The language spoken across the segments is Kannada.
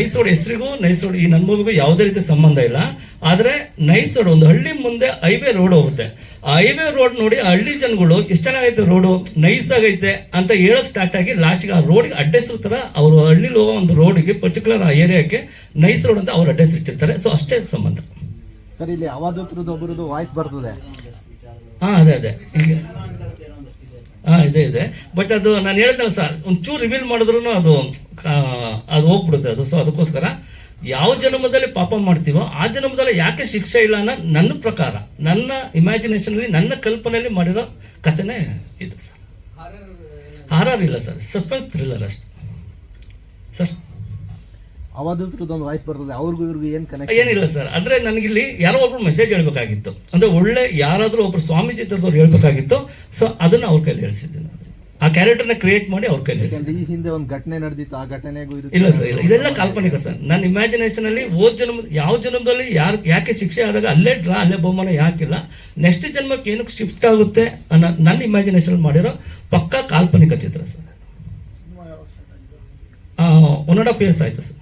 ನೈಸ್ ರೋಡ್ ಹೆಸರಿಗೂ ನೈಸ್ ರೋಡ್ ಈ ನನ್ನ ಮೂವಿಗೂ ಯಾವುದೇ ರೀತಿ ಸಂಬಂಧ ಇಲ್ಲ. ಆದರೆ ನೈಸೋಡ್ ಒಂದು ಹಳ್ಳಿ ಮುಂದೆ ಹೈವೇ ರೋಡ್ ಹೋಗುತ್ತೆ. ಆ ಹೈವೇ ರೋಡ್ ನೋಡಿ ಆ ಹಳ್ಳಿ ಜನಗಳು ಎಷ್ಟು ಚೆನ್ನಾಗೈತೆ ರೋಡು ನೈಸ್ ಆಗೈತೆ ಅಂತ ಹೇಳೋಕ್ ಸ್ಟಾರ್ಟ್ ಆಗಿ ಲಾಸ್ಟ್ಗೆ ಆ ರೋಡ್ಗೆ ಅಡ್ರೆಸ್ ಥರ ಅವರು ಹಳ್ಳಿಲಿ ಹೋಗೋ ಒಂದು ರೋಡಿಗೆ ಪರ್ಟಿಕ್ಯುಲರ್ ಆ ಏರಿಯಾಕ್ಕೆ ನೈಸ್ ರೋಡ್ ಅಂತ ಅವ್ರು ಅಡ್ರೆಸ್ ಇಟ್ಟಿರ್ತಾರೆ. ಸೊ ಅಷ್ಟೇ ಸಂಬಂಧ. ಸರ್ ಇಲ್ಲಿ ಅವಾದ್ರದ್ದು ಒಬ್ಬರದ್ದು ವಾಯ್ಸ್ ಬರ್ತದೆ. ಹಾಂ ಅದೇ ಅದೇ. ಈಗ ಹಾಂ ಇದೆ ಇದೆ. ಬಟ್ ಅದು ನಾನು ಹೇಳಿದ್ನಲ್ಲ ಸರ್ ಒಂಚೂರು ರಿವೀಲ್ ಮಾಡಿದ್ರು ಅದು ಅದು ಹೋಗ್ಬಿಡುತ್ತೆ. ಅದು ಸೊ ಅದಕ್ಕೋಸ್ಕರ ಯಾವ ಜನ್ಮದಲ್ಲಿ ಪಾಪ ಮಾಡ್ತೀವೋ ಆ ಜನ್ಮದಲ್ಲಿ ಯಾಕೆ ಶಿಕ್ಷೆ ಇಲ್ಲ ಅನ್ನೋ ನನ್ನ ಪ್ರಕಾರ ನನ್ನ ಇಮ್ಯಾಜಿನೇಷನಲ್ಲಿ ನನ್ನ ಕಲ್ಪನೆಯಲ್ಲಿ ಮಾಡಿರೋ ಕಥೆನೇ ಇದು ಸರ್. ಹಾರರ್ ಇಲ್ಲ ಸರ್. ಸಸ್ಪೆನ್ಸ್ ಥ್ರಿಲ್ಲರ್ ಅಷ್ಟೆ. ಸರ್. ಒಂದು ವಾಯ್ಸ್ ಬರ್ತದೆ. ಅವ್ರಿಗೂ ಇವ್ರಿಗೂ ಏನು ಕನೆಕ್ಟ್ ಏನಿಲ್ಲ ಸರ್. ಅಂದ್ರೆ ನನಗಿಲ್ಲಿ ಯಾರೋ ಒಬ್ರು ಮೆಸೇಜ್ ಹೇಳ್ಬೇಕಾಗಿತ್ತು. ಅಂದ್ರೆ ಒಳ್ಳೆ ಯಾರಾದ್ರೂ ಒಬ್ರು ಸ್ವಾಮೀಜಿ ತರದವ್ರು ಹೇಳ್ಬೇಕಾಗಿತ್ತು. ಸೊ ಅದನ್ನ ಅವ್ರ ಕೈಲಿ ಹೇಳ್ಸಿದ್ದೀನಿ ನಾನು. ಆ ಕ್ಯಾರೆಕ್ಟರ್ನ ಕ್ರಿಯೇಟ್ ಮಾಡಿ ಅವ್ರ ಕೈ ಈ ಹಿಂದೆ ಒಂದು ಘಟನೆ ನಡೆದಿತ್ತು ಆ ಘಟನೆಗೂ ಇದು ಇಲ್ಲ ಸರ್ ಇಲ್ಲ. ಇದೆಲ್ಲ ಕಾಲ್ಪನಿಕ ಸರ್. ನನ್ನ ಇಮ್ಯಾಜಿನೇಷನ್ ಅಲ್ಲಿ ಓದ್ ಜನ್ಮ ಯಾವ ಜನ್ಮದಲ್ಲಿ ಯಾರು ಯಾಕೆ ಶಿಕ್ಷೆ ಆದಾಗ ಅಲ್ಲೇ ಡ್ರಾ ಅಲ್ಲೇ ಬಹುಮಾನ ಯಾಕಿಲ್ಲ. ನೆಕ್ಸ್ಟ್ ಜನ್ಮಕ್ಕೆ ಏನಕ್ಕೆ ಶಿಫ್ಟ್ ಆಗುತ್ತೆ ಅನ್ನೋ ನನ್ನ ಇಮ್ಯಾಜಿನೇಷನ್ ಮಾಡಿರೋ ಪಕ್ಕಾ ಕಾಲ್ಪನಿಕ ಚಿತ್ರ sir. One and half years ಆಯ್ತು ಸರ್.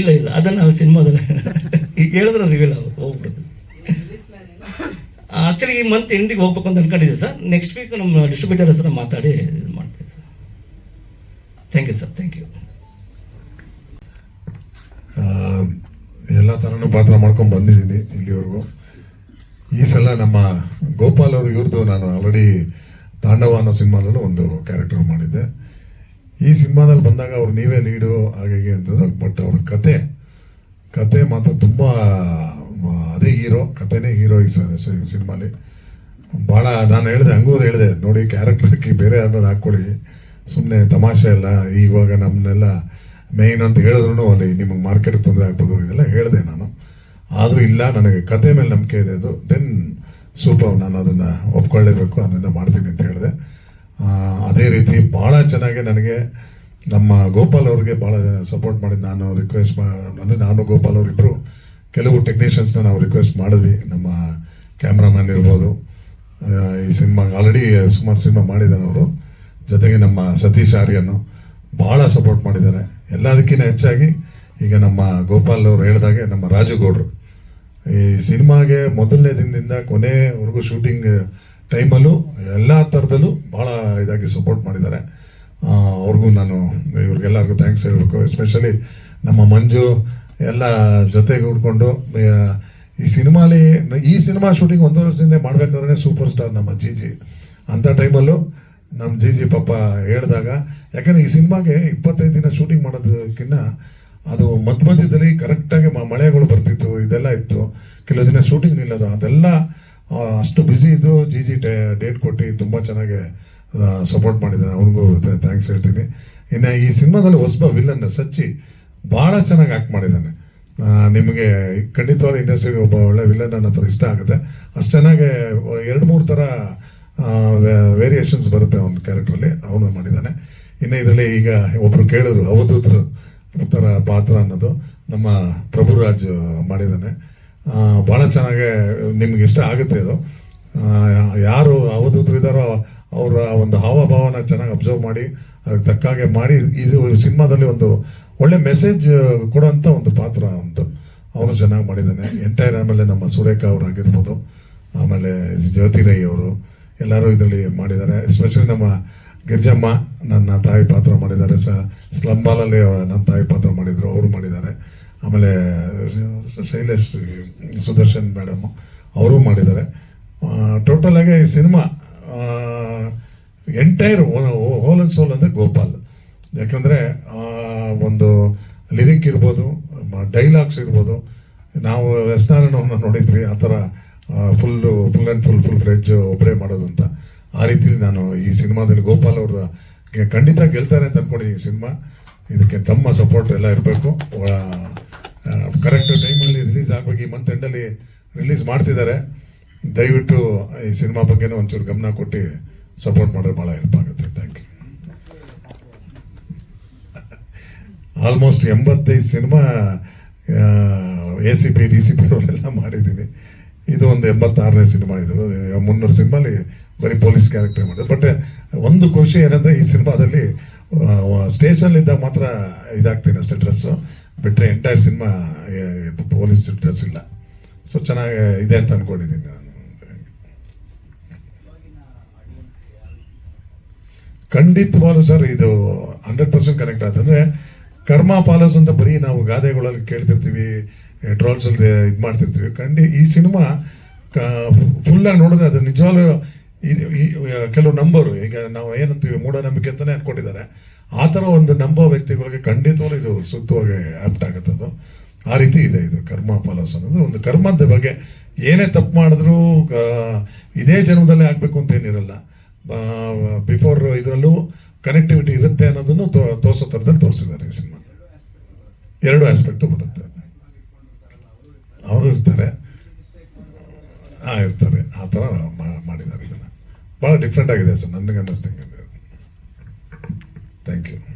ಇಲ್ಲ ಇಲ್ಲ. ಅದನ್ನ ಸಿನಿಮಾದಲ್ಲಿ ಈಗ ಹೇಳಿದ್ರೆ ರಿವೀಲ್ ಹೋಗ್ಬಿಡುತ್ತೆ. ಆಕ್ಚುಲಿ ಈ ಮಂತ್ ಎಂಡಿಗೆ ಹೋಗ್ಬೇಕು ಅಂತ ಅನ್ಕೊಂಡಿದ್ದೀವಿ ಸರ್. ನೆಕ್ಸ್ಟ್ ವೀಕ್ ನಮ್ಮ ಡಿಸ್ಟ್ರಿಬ್ಯೂಟರ್ ಹತ್ರ ಮಾತಾಡಿ ಇದು ಮಾಡ್ತೀವಿ sir. Thank you sir thank you ಎಲ್ಲ ಥರನೂ ಪಾತ್ರ ಮಾಡ್ಕೊಂಡು ಬಂದಿದ್ದೀನಿ ಇಲ್ಲಿವರೆಗೂ. ಈ ಸಲ ನಮ್ಮ ಗೋಪಾಲ್ ಅವರು ಇವ್ರದ್ದು ನಾನು ಆಲ್ರೆಡಿ ತಾಂಡವ ಅನ್ನೋ ಸಿನಿಮಾದಲ್ಲಿ ಒಂದು ಕ್ಯಾರೆಕ್ಟರ್ ಮಾಡಿದ್ದೆ. ಈ ಸಿನಿಮಾದಲ್ಲಿ ಬಂದಾಗ ಅವ್ರು ನೀವೇ ಲೀಡು ಹೀಗೆ ಅಂತಂದ್ರೆ ಬಟ್ ಅವ್ರ ಕತೆ ಕತೆ ಮಾತ್ರ ತುಂಬ ಅದೇ ಹೀರೋ, ಕತೆನೇ ಹೀರೋ ಈ ಸಿನಿಮಾಲಿ. ಭಾಳ ನಾನು ಹೇಳಿದೆ, ಹಂಗೂ ಹೇಳಿದೆ, ನೋಡಿ ಕ್ಯಾರೆಕ್ಟರ್ ಹಾಕಿ ಬೇರೆ ಯಾರನ್ನ ಹಾಕ್ಕೊಳ್ಳಿ. ಸುಮ್ಮನೆ ತಮಾಷೆ ಅಲ್ಲ ಇವಾಗ ನಮ್ಮನ್ನೆಲ್ಲ ಮೇಯ್ನ್ ಅಂತ ಹೇಳಿದ್ರು ಅಲ್ಲಿ ನಿಮಗೆ ಮಾರ್ಕೆಟ್ಗೆ ತೊಂದರೆ ಆಗ್ಬೋದು, ಇದೆಲ್ಲ ಹೇಳಿದೆ ನಾನು. ಆದರೂ ಇಲ್ಲ, ನನಗೆ ಕತೆ ಮೇಲೆ ನಂಬಿಕೆ ಇದೆ ಅದು ದೆನ್ ಸೂಪರ್ ನಾನು ಅದನ್ನು ಒಪ್ಕೊಳ್ಳೇಬೇಕು ಅದನ್ನು ಮಾಡ್ತೀನಿ ಅಂತ ಹೇಳಿದೆ. ಅದೇ ರೀತಿ ಭಾಳ ಚೆನ್ನಾಗಿ ನನಗೆ ನಮ್ಮ ಗೋಪಾಲ್ ಅವ್ರಿಗೆ ಭಾಳ ಸಪೋರ್ಟ್ ಮಾಡಿದ್ದು, ನಾನು ರಿಕ್ವೆಸ್ಟ್ ಅಂದರೆ ನಾನು ಗೋಪಾಲ್ ಅವರಿಬ್ಬರು ಕೆಲವು ಟೆಕ್ನಿಷಿಯನ್ಸ್ನ ನಾವು ರಿಕ್ವೆಸ್ಟ್ ಮಾಡಿದ್ವಿ. ನಮ್ಮ ಕ್ಯಾಮ್ರಾಮನ್ ಇರ್ಬೋದು. ಈ ಸಿನಿಮಾ ಆಲ್ರೆಡಿ ಸುಮಾರು ಸಿನಿಮಾ ಮಾಡಿದ್ದಾರೆ ಅವರು. ಜೊತೆಗೆ ನಮ್ಮ ಸತೀಶ್ ಆರ್ಯನು ಭಾಳ ಸಪೋರ್ಟ್ ಮಾಡಿದ್ದಾರೆ. ಎಲ್ಲದಕ್ಕಿಂತ ಹೆಚ್ಚಾಗಿ ಈಗ ನಮ್ಮ ಗೋಪಾಲ್ ಅವರು ಹೇಳಿದಾಗೆ ನಮ್ಮ ರಾಜುಗೌಡರು. ಈ ಸಿನಿಮಾಗೆ ಮೊದಲನೇ ದಿನದಿಂದ ಕೊನೆವರೆಗೂ ಶೂಟಿಂಗ್ ಟೈಮಲ್ಲೂ ಎಲ್ಲ ಥರದಲ್ಲೂ ಭಾಳ ಇದಾಗಿ ಸಪೋರ್ಟ್ ಮಾಡಿದ್ದಾರೆ. ಅವ್ರಿಗೂ ನಾನು ಇವ್ರಿಗೆಲ್ಲರಿಗೂ ಥ್ಯಾಂಕ್ಸ್ ಹೇಳಬೇಕು. ಎಸ್ಪೆಷಲಿ ನಮ್ಮ ಮಂಜು ಎಲ್ಲ ಜೊತೆಗೆ ಉಡ್ಕೊಂಡು ಆ, ಈ ಸಿನಿಮಾಲಿ ಈ ಸಿನಿಮಾ ಶೂಟಿಂಗ್ ಒಂದು ವರ್ಷದಿಂದ ಮಾಡ್ಬೇಕಾದ್ರೆ ಸೂಪರ್ ಸ್ಟಾರ್ ನಮ್ಮ ಜಿ ಜಿ ಅಂಥ ಟೈಮಲ್ಲೂ ನಮ್ಮ ಜಿ ಜಿ ಪಾಪ ಹೇಳಿದಾಗ ಯಾಕಂದ್ರೆ ಈ ಸಿನಿಮಾಗೆ ಇಪ್ಪತ್ತೈದು ದಿನ ಶೂಟಿಂಗ್ ಮಾಡೋದಕ್ಕಿಂತ ಅದು ಮಧ್ಯ ಮಧ್ಯದಲ್ಲಿ ಕರೆಕ್ಟಾಗಿ ಮಳೆಗಳು ಬರ್ತಿತ್ತು ಇದೆಲ್ಲ ಇತ್ತು. ಕೆಲವು ದಿನ ಶೂಟಿಂಗ್ ನಿಲ್ಲೋದು ಅದೆಲ್ಲ ಅಷ್ಟು ಬ್ಯುಸಿ ಇದ್ರು ಜಿ ಜಿ ಡೇಟ್ ಕೊಟ್ಟು ತುಂಬ ಚೆನ್ನಾಗಿ ಸಪೋರ್ಟ್ ಮಾಡಿದ್ದಾರೆ ಅವ್ರಿಗೂ ಥ್ಯಾಂಕ್ಸ್ ಹೇಳ್ತೀನಿ. ಇನ್ನು ಈ ಸಿನಿಮಾದಲ್ಲಿ ಹೊಸಬ ವಿಲನ್ ಸಚ್ಚಿ ಭಾಳ ಚೆನ್ನಾಗಿ ಆ್ಯಕ್ಟ್ ಮಾಡಿದ್ದಾನೆ. ನಿಮಗೆ ಖಂಡಿತವಾದ ಇಂಡಸ್ಟ್ರಿಗೆ ಒಬ್ಬ ಒಳ್ಳೆ ವಿಲನ್ ನನ್ನ ಹತ್ರ ಇಷ್ಟ ಆಗುತ್ತೆ. ಅಷ್ಟು ಚೆನ್ನಾಗಿ ಎರಡು ಮೂರು ಥರ ವೇರಿಯೇಷನ್ಸ್ ಬರುತ್ತೆ ಅವನ ಕ್ಯಾರೆಕ್ಟ್ರಲ್ಲಿ ಅವನು ಮಾಡಿದ್ದಾನೆ. ಇನ್ನು ಇದರಲ್ಲಿ ಈಗ ಒಬ್ಬರು ಕೇಳಿದ್ರು, ಅವಧೂತ್ರ ಥರ ಪಾತ್ರ ಅನ್ನೋದು ನಮ್ಮ ಪ್ರಭುರಾಜ್ ಮಾಡಿದ್ದಾನೆ. ಭಾಳ ಚೆನ್ನಾಗೆ ನಿಮ್ಗೆ ಇಷ್ಟ ಆಗುತ್ತೆ ಅದು. ಯಾರು ಅವಧೂತರು ಇದ್ದಾರೋ ಅವರ ಒಂದು ಹಾವಭಾವನ ಚೆನ್ನಾಗಿ ಅಬ್ಸರ್ವ್ ಮಾಡಿ, ಅದಕ್ಕೆ ತಕ್ಕಾಗೆ ಮಾಡಿ, ಇದು ಸಿನಿಮಾದಲ್ಲಿ ಒಂದು ಒಳ್ಳೆ ಮೆಸೇಜ್ ಕೊಡೋಂಥ ಒಂದು ಪಾತ್ರ ಅಂತ ಅವನು ಚೆನ್ನಾಗಿ ಮಾಡಿದ್ದಾನೆ. ಎಂಟೈರ್ ಆಮೇಲೆ ನಮ್ಮ ಸುರೇಖ ಅವರಾಗಿರ್ಬೋದು ಆಮೇಲೆ ಜ್ಯೋತಿ ಅವರು, ಎಲ್ಲರೂ ಇದರಲ್ಲಿ ಮಾಡಿದ್ದಾರೆ. ಎಸ್ಪೆಷಲಿ ನಮ್ಮ ಗಿರ್ಜಮ್ಮ, ನನ್ನ ತಾಯಿ ಪಾತ್ರ ಮಾಡಿದ್ದಾರೆ. ಸ ಸ್ಲಂಬಾಲಲ್ಲಿ ಅವರ, ನನ್ನ ತಾಯಿ ಪಾತ್ರ ಮಾಡಿದರು, ಅವರು ಮಾಡಿದ್ದಾರೆ. ಆಮೇಲೆ ಶೈಲೇಶ್, ಸುದರ್ಶನ್ ಮೇಡಮ್ ಅವರು ಮಾಡಿದ್ದಾರೆ. ಟೋಟಲಾಗಿ ಈ cinema entire whole and soul ಅಂದರೆ ಗೋಪಾಲ್. ಯಾಕಂದರೆ ಒಂದು ಲಿರಿಕ್ ಇರ್ಬೋದು ಡೈಲಾಗ್ಸ್ ಇರ್ಬೋದು, ನಾವು ವೆಸ್ನಾರಾಯಣವನ್ನು ನೋಡಿದ್ವಿ, ಆ ಥರ full full and full full fridge ಒಬ್ಬರೇ ಮಾಡೋದು ಅಂತ. ಆ ರೀತಿಲಿ ನಾನು ಈ ಸಿನಿಮಾದಲ್ಲಿ ಗೋಪಾಲ್ ಅವ್ರ ಖಂಡಿತ ಗೆಲ್ತಾರೆ ಅಂತ ಅಂದ್ಕೊಂಡು ಈ ಸಿನಿಮಾ. ಇದಕ್ಕೆ ತಮ್ಮ ಸಪೋರ್ಟ್ ಎಲ್ಲ ಇರಬೇಕು. ಕರೆಕ್ಟ್ ಟೈಮಲ್ಲಿ ರಿಲೀಸ್ ಆಗಬೇಕು. ಈ ಮಂತ್ ಎಂಡಲ್ಲಿ ರಿಲೀಸ್ ಮಾಡ್ತಿದ್ದಾರೆ. ದಯವಿಟ್ಟು ಈ ಸಿನಿಮಾ ಬಗ್ಗೆನೂ ಒಂಚೂರು ಗಮನ ಕೊಟ್ಟು ಸಪೋರ್ಟ್ ಮಾಡಿದ್ರೆ ಭಾಳ ಹೆಲ್ಪ್ ಥ್ಯಾಂಕ್ ಯು ಆಲ್ಮೋಸ್ಟ್ ಎಂಬತ್ತೈದು cinema A C P D C P ರೋಲೆಲ್ಲ ಮಾಡಿದ್ದೀನಿ. ಇದು ಒಂದು ಎಂಬತ್ತಾರನೇ ಸಿನಿಮಾ ಇದು. ಮುನ್ನೂರು ಸಿನಿಮಾಲಿ ಬರೀ ಪೊಲೀಸ್ ಕ್ಯಾರೆಕ್ಟರ್ ಮಾಡಿದೆ ಬಟ್ ಒಂದು ಖುಷಿ ಏನಂದ್ರೆ ಈ ಸಿನಿಮಾದಲ್ಲಿ ಸ್ಟೇಷನ್ ಇದ್ದಾಗ ಮಾತ್ರ ಇದಾಗ್ತೀನಿ ಅಷ್ಟೇ ಡ್ರೆಸ್ಸು ಬಿಟ್ಟರೆ ಎಂಟೈರ್ ಸಿನಿಮಾ ಪೊಲೀಸ್ ಡ್ರೆಸ್ ಇಲ್ಲ. ಸೊ ಚೆನ್ನಾಗಿ ಇದೆ ಅಂತ ಅಂದ್ಕೊಂಡಿದ್ದೀನಿ ನಾನು. ಖಂಡಿತವಾಗ್ಲೂ ಸರ್, ಇದು ಹಂಡ್ರೆಡ್ ಪರ್ಸೆಂಟ್ ಕನೆಕ್ಟ್ ಆಯ್ತಂದ್ರೆ ಕರ್ಮ ಪಾಲಸ್ ಅಂತ ಬರೀ ನಾವು ಗಾದೆಗಳಲ್ಲಿ ಕೇಳ್ತಿರ್ತೀವಿ ಟ್ರಾಲ್ಸ್ ಅಲ್ಲಿ ಇದು ಮಾಡ್ತಿರ್ತೀವಿ. ಖಂಡಿ, ಈ ಸಿನಿಮಾ ಫುಲ್ಲಾಗಿ ನೋಡಿದ್ರೆ ಅದು ನಿಜವಾಗ್ಲೂ ಕೆಲವು ನಂಬರು, ಈಗ ನಾವು ಏನಂತೀವಿ, ಮೂಢನಂಬಿಕೆ ಅಂತಾನೆ ಅನ್ಕೊಂಡಿದ್ದಾರೆ. ಆ ಥರ ಒಂದು ನಂಬೋ ವ್ಯಕ್ತಿಗಳಿಗೆ ಖಂಡಿತವಾಗ್ಲೂ ಇದು ಸೂಕ್ತವಾಗಿ ಆಪ್ಟ್ ಆಗುತ್ತೆ ಅದು. ಆ ರೀತಿ ಇದೆ ಇದು ಕರ್ಮ ಪಾಲಸ್ ಅನ್ನೋದು. ಒಂದು ಕರ್ಮದ ಬಗ್ಗೆ ಏನೇ ತಪ್ಪು ಮಾಡಿದ್ರೂ ಇದೇ ಜನ್ಮದಲ್ಲೇ ಆಗಬೇಕು ಅಂತ ಏನಿರಲ್ಲ. ಬಿಫೋರ್ ಇದರಲ್ಲೂ ಕನೆಕ್ಟಿವಿಟಿ ಇರುತ್ತೆ ಅನ್ನೋದನ್ನು ತೋರಿಸೋ ಥರದಲ್ಲಿ ತೋರಿಸಿದ್ದಾರೆ ಈ ಸಿನಿಮಾ. ಎರಡು ಆಸ್ಪೆಕ್ಟು ಬರುತ್ತೆ. ಅವರು ಇರ್ತಾರೆ. ಹಾಂ ಇರ್ತಾರೆ. ಆ ಥರ ಮಾಡಿದ್ದಾರೆ ಇದನ್ನು. ಭಾಳ ಡಿಫ್ರೆಂಟ್ ಆಗಿದೆ ಸರ್. ನನಗೆ ಅನ್ನಿಸ್ದಂಗೆ ಥ್ಯಾಂಕ್ ಯು